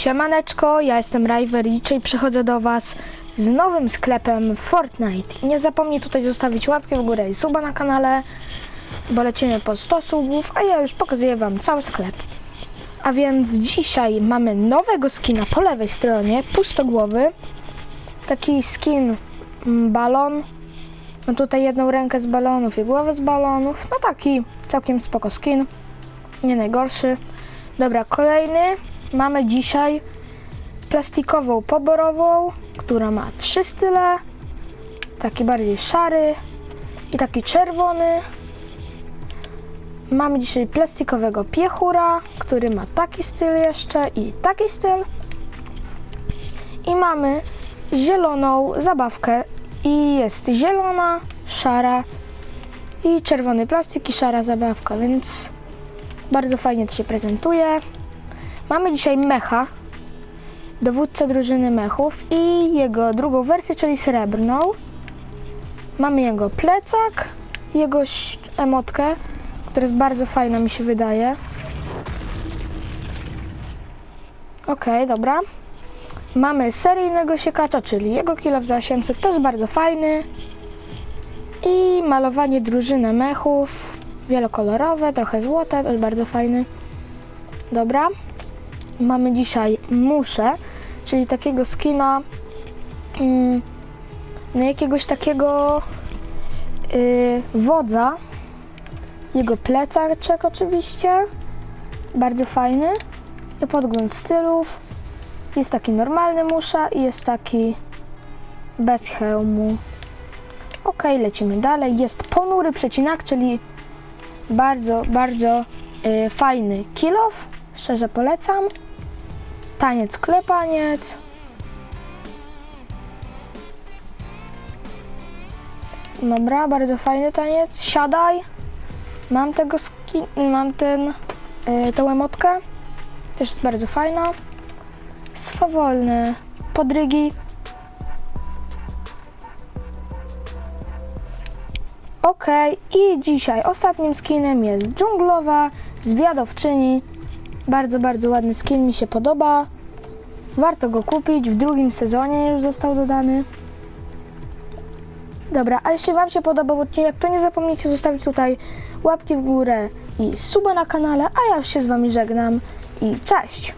Siemaneczko, ja jestem River i dzisiaj przychodzę do Was z nowym sklepem Fortnite. I nie zapomnij tutaj zostawić łapki w górę i suba na kanale, bo lecimy po 100 subów, a ja już pokazuję Wam cały sklep. A więc dzisiaj mamy nowego skina po lewej stronie, pustogłowy. Taki skin mm, balon. Mam tutaj jedną rękę z balonów i głowę z balonów. No taki całkiem spoko skin. Nie najgorszy. Dobra, kolejny. Mamy dzisiaj plastikową poborową, która ma trzy style. Taki bardziej szary i taki czerwony. Mamy dzisiaj plastikowego piechura, który ma taki styl jeszcze i taki styl. I mamy zieloną zabawkę i jest zielona, szara i czerwony plastik i szara zabawka, więc bardzo fajnie to się prezentuje. Mamy dzisiaj mecha, dowódcę drużyny mechów i jego drugą wersję, czyli srebrną. Mamy jego plecak, jego emotkę, która jest bardzo fajna mi się wydaje. Okej, dobra. Mamy seryjnego siekacza, czyli jego kilo za 800, też bardzo fajny. I malowanie drużyny mechów, wielokolorowe, trochę złote, też bardzo fajny. Dobra. Mamy dzisiaj muszę, czyli takiego skina mm, no jakiegoś takiego y, wodza. Jego plecaczek oczywiście. Bardzo fajny. I podgląd stylów. Jest taki normalny musza i jest taki bez hełmu. Ok, lecimy dalej. Jest ponury przecinak, czyli bardzo, bardzo y, fajny kilof. Szczerze polecam. Taniec, klepaniec. Dobra, bardzo fajny taniec. Siadaj. Mam tego skin, mam ten, y, tą emotkę. Też jest bardzo fajna. Swawolny. Podrygi. Okej, i dzisiaj ostatnim skinem jest dżunglowa zwiadowczyni. Bardzo, bardzo ładny skin, mi się podoba. Warto go kupić, w drugim sezonie już został dodany. Dobra, a jeśli Wam się podobał odcinek, to nie zapomnijcie zostawić tutaj łapki w górę i suba na kanale, a ja już się z Wami żegnam i cześć!